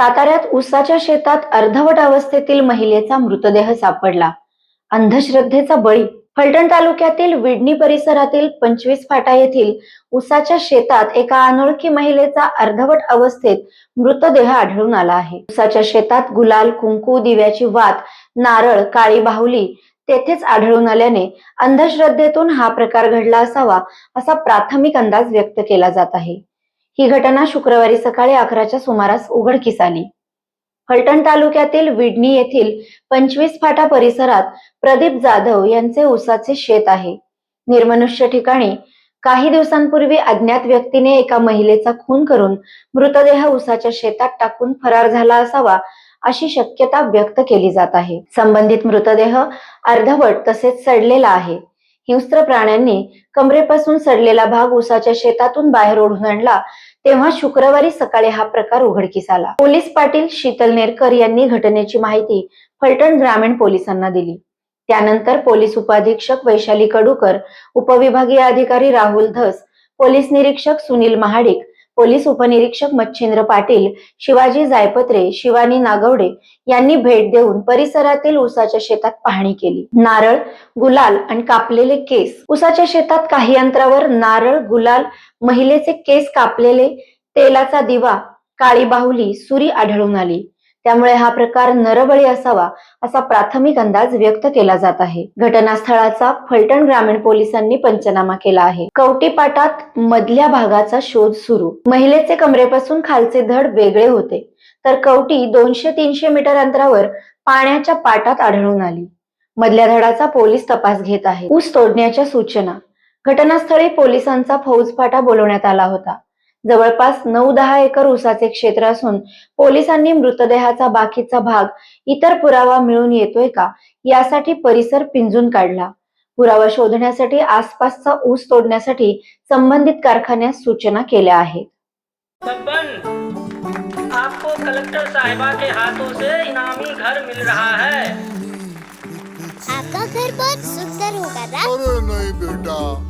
साताऱ्यात ऊसाच्या शेतात अर्धवट अवस्थेतील महिलेचा मृतदेह सापडला. अंधश्रद्धेचा बळी फलटण तालुक्यातील विडणी परिसरातील पंचवीस फाटा येथील उसाच्या शेतात एका अनोळखी महिलेचा अर्धवट अवस्थेत मृतदेह आढळून आला आहे. उसाच्या शेतात गुलाल कुंकू दिव्याची वात नारळ काळी बाहुली तेथेच आढळून आल्याने अंधश्रद्धेतून हा प्रकार घडला असावा असा प्राथमिक अंदाज व्यक्त केला जात आहे. ही घटना शुक्रवारी सकाळी अकराच्या सुमारास उघडकीस आली. फलटण तालुक्यातील विडणी येथील पंचवीस फाटा परिसरात प्रदीप जाधव यांचे ऊसाचे शेत आहे. निर्मनुष्य ठिकाणी काही दिवसांपूर्वी अज्ञात व्यक्तीने एका महिलेचा खून करून मृतदेह उसाच्या शेतात टाकून फरार झाला असावा अशी शक्यता व्यक्त केली जात आहे. संबंधित मृतदेह अर्धवट तसेच सडलेला आहे. हिंस्त्र प्राण्यांनी कमरेपासून सडलेला भाग उसाच्या शेतातून बाहेर ओढून आणला. तेव्हा शुक्रवारी सकाळी हा प्रकार उघडकीस आला. पोलीस पाटील शीतल नेरकर यांनी घटनेची माहिती फलटण ग्रामीण पोलिसांना दिली. त्यानंतर पोलीस उपाधीक्षक वैशाली कडूकर उपविभागीय अधिकारी राहुल धस पोलीस निरीक्षक सुनील महाडिक पोलीस उपनिरीक्षक मच्छिंद्र पाटील शिवाजी जायपत्रे शिवानी नागवडे यांनी भेट देऊन परिसरातील ऊसाच्या शेतात पाहणी केली. नारळ गुलाल आणि कापलेले केस. ऊसाच्या शेतात काही अंतरावर नारळ गुलाल महिलेचे केस कापलेले तेलाचा दिवा काळी बाहुली सुरी आढळून आली. त्यामुळे हा प्रकार नरबळी असावा असा प्राथमिक अंदाज व्यक्त केला जात आहे. घटनास्थळाचा फलटण ग्रामीण पोलिसांनी पंचनामा केला आहे. कवटीपाटात मधल्या भागाचा शोध सुरू. महिलेचे कमरेपासून खालचे धड वेगळे होते. तर कवटी दोनशे तीनशे मीटर अंतरावर पाण्याच्या पाटात आढळून आली. मधल्या धडाचा पोलीस तपास घेत आहे ऊस तोडण्याच्या सूचना. घटनास्थळी पोलिसांचा फौजफाटा बोलवण्यात आला होता. जवळपास नऊ दहा एकर ऊसाचे क्षेत्र असून पोलिसांनी मृतदेहाचा बाकीचा भाग इतर पुरावा मिळून येतोय का? यासाठी परिसर पिंजून काढला. पुरावा शोधण्यासाठी आसपासचा ऊस तोडण्यासाठी संबंधित कारखान्यास सूचना केल्या आहेत. आपको कलेक्टर साहिबा के हाथों से इनामी घर मिल रहा है। आपका घर बहुत सुंदर होगा ना? अरे नहीं बेटा।